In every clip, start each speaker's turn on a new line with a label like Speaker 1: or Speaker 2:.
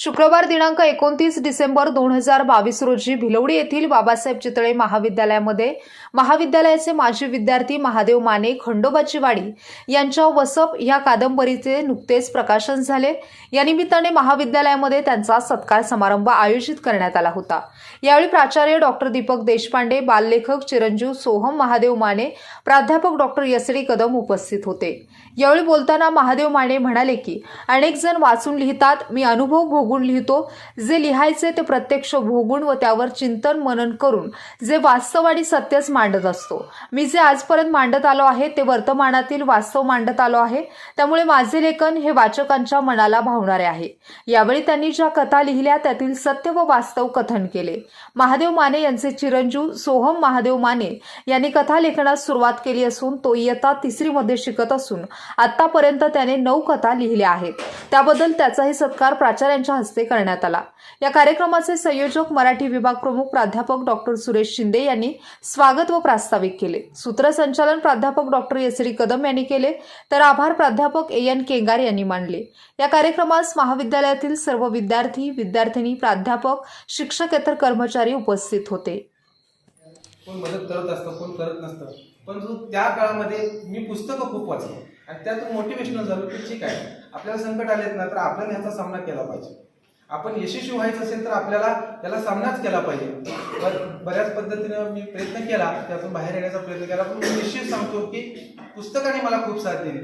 Speaker 1: शुक्रवार दिनांक एकोणतीस डिसेंबर दोन हजार बावीस रोजी भिलवडी येथील बाबासाहेब चितळे महाविद्यालयामध्ये महाविद्यालयाचे माजी विद्यार्थी महादेव माने खंडोबाची वाडी यांच्या वसप या कादंबरीचे नुकतेच प्रकाशन झाले. या निमित्ताने महाविद्यालयामध्ये त्यांचा सत्कार समारंभ आयोजित करण्यात आला होता. यावेळी प्राचार्य डॉक्टर दीपक देशपांडे बाललेखक चिरंजीव सोहम महादेव माने प्राध्यापक डॉक्टर यसडी कदम उपस्थित होते. यावेळी बोलताना महादेव माने म्हणाले की अनेक जण वाचून लिहितात मी अनुभव भोग भोगून लिहितो. जे लिहायचे ते प्रत्यक्ष भोगून व त्यावर चिंतन मनन करून जे वास्तव आणि सत्यच मांडत असतो. मी जे आजपर्यंत मांडत आलो आहे ते वर्तमानातील वास्तव मांडत आलो आहे. त्यामुळे माझे लेखन हे वाचकांच्या मनाला भावणारे आहे. यावेळी त्यांनी ज्या कथा लिहिल्या त्यातील सत्य व वास्तव कथन केले. महादेव माने यांचे चिरंजीव सोहम महादेव माने यांनी कथा लेखनास सुरुवात केली असून तो इयत्ता तिसरीमध्ये शिकत असून आतापर्यंत त्याने नऊ कथा लिहिल्या आहेत. त्याबद्दल त्याचाही सत्कार प्राचार्यांच्या हस्ते करण्यात आला. या कार्यक्रमाचे संयोजक मराठी विभाग प्रमुख प्राध्यापक डॉक्टर सुरेश शिंदे यांनी स्वागत व प्रास्ताविक केले. सूत्रसंचालन प्राध्यापक डॉक्टर यसरी कदम यांनी केले तर आभार प्राध्यापक ए एन केंगार यांनी मानले. या कार्यक्रमास महाविद्यालयातील सर्व विद्यार्थी विद्यार्थिनी प्राध्यापक शिक्षकेतर कर्मचारी उपस्थित होते.
Speaker 2: कोण मदत करत असतं कोण करत नसतं. परंतु त्या काळामध्ये मी पुस्तकं खूप वाचली. आणि त्यातून मोटिवेशनल झालो की ठीक आहे. आपल्याला संकट आलेत ना तर आपल्याला ह्याचा सामना केला पाहिजे. आपण यशस्वी व्हायचं असेल तर आपल्याला त्याला सामनाच केला पाहिजे. बर- बऱ्याच पद्धतीनं मी प्रयत्न केला त्यातून बाहेर येण्याचा प्रयत्न केला पण मी निश्चित सांगतो की पुस्तकाने मला खूप साथ दिली.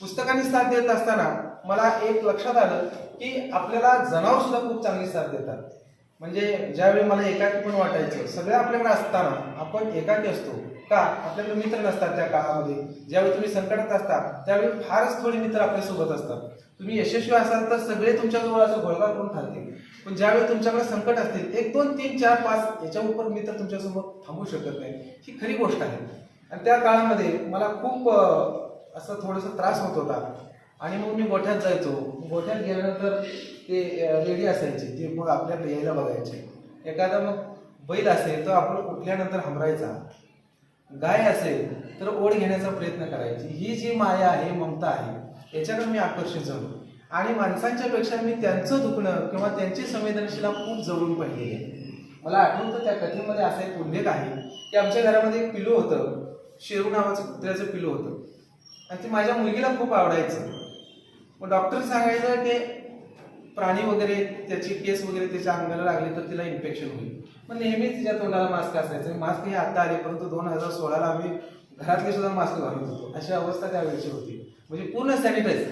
Speaker 2: पुस्तकाने साथ देत असताना मला एक लक्षात आलं की आपल्याला जनावर सुद्धा खूप चांगली साथ देतात. म्हणजे ज्यावेळी मला एकाकी पण वाटायचं सगळं आपल्याकडे असताना आपण एकाकी असतो. का? आपल्याकडे मित्र नसतात त्या काळामध्ये. ज्यावेळी तुम्ही संकटात असता त्यावेळी फारच थोडे मित्र आपल्यासोबत असतात. तुम्ही यशस्वी असाल तर सगळे तुमच्याजवळ असं घोळगा करून थांबतील. पण ज्यावेळी तुमच्याकडे संकट असतील एक दोन तीन चार पाच याच्या उपर मित्र तुमच्यासोबत थांबू शकत नाही ही खरी गोष्ट आहे. आणि त्या काळामध्ये मला खूप असं थोडासा त्रास होत होता. आणि मग मी गोठ्यात जायचो. गोठ्यात गेल्यानंतर ते रेडी असायचे. ते मग आपल्या यायला बघायचे. एखादा मग बैल असेल तर आपण उठल्यानंतर हमरायचा. गाय असेल तर ओढ घेण्याचा प्रयत्न करायची. ही जी माया आहे ममता आहे याच्याकडे मी आकर्षित झालो. आणि माणसांच्या पेक्षा मी त्यांचं दुखणं किंवा त्यांची संवेदनशीला खूप जवळून पाहिली आहे. मला आठवतं त्या कथेमध्ये असा एक उल्लेख आहे की आमच्या घरामध्ये एक पिलू होतं. शेरू नावाचं कुत्र्याचं पिलू होतं. आणि ते माझ्या मुलगीला खूप आवडायचं. मग डॉक्टर सांगायचं ते प्राणी वगैरे त्याची केस वगैरे त्याच्या अंगाला लागले तर तिला इन्फेक्शन होईल. मग नेहमी तिच्या तोंडाला मास्क असायचं. मास्क हे आता आले परंतु दोन हजार सोळाला आम्ही घरातले सुद्धा मास्क घालत होतो. अशी अवस्था त्यावेळेची होती. म्हणजे पूर्ण सॅनिटाईज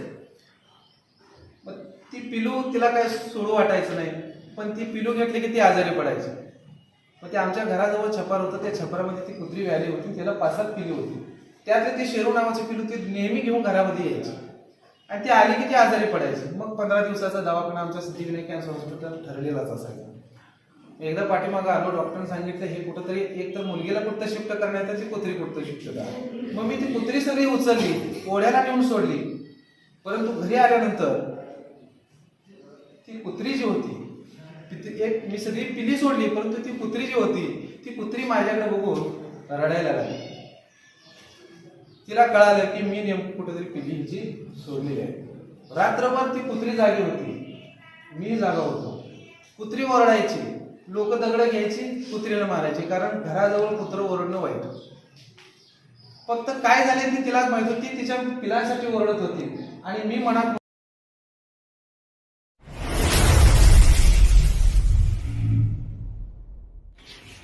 Speaker 2: मग ती पिलू तिला काय सोडू वाटायचं नाही. पण ती पिलू घेतली की ती आजारी पडायची. मग ते आमच्या घराजवळ छपार होतं. त्या छपारामध्ये ती कुत्री व्याली होती. त्याला पाच सात पिली होती. त्यातली ती शेरू नावाची पिलू ती नेहमी घेऊन घरामध्ये यायची. आणि ती आली की ती आजारी पडायची. मग पंधरा दिवसाचा दवाखाना आमच्या सिद्धिविनायक कॅन्सर हॉस्पिटल ठरलेलाच असायचा. एकदा पाठीमागं आलो डॉक्टरने सांगितलं हे कुठंतरी एक तर मुलगीला कुठं शिफ्ट करण्यात ती कुत्री कुठं शिफ्ट करा मग मी ती कुत्री सगळी उचलली ओढ्याला नेऊन सोडली. परंतु घरी आल्यानंतर ती कुत्री जी होती ती- एक मी सगळी पिली सोडली परंतु ती कुत्री जी होती ती कुत्री माझ्याकडे बघून रडायला लागली. तिला कळालं की मी नेमकं कुठेतरी पिली हिची सोडलेली आहे. रात्रभर ती कुत्री जागी होती. मी जागा होतो. कुत्री ओरडायची. लोक दगड घ्यायची कुत्रीला मारायची कारण घराजवळ कुत्र ओरडणं वाईट. फक्त काय झाले ती तिलाच माहीत होती. तिच्या पिलांसाठी ओरडत होती. आणि मी मनात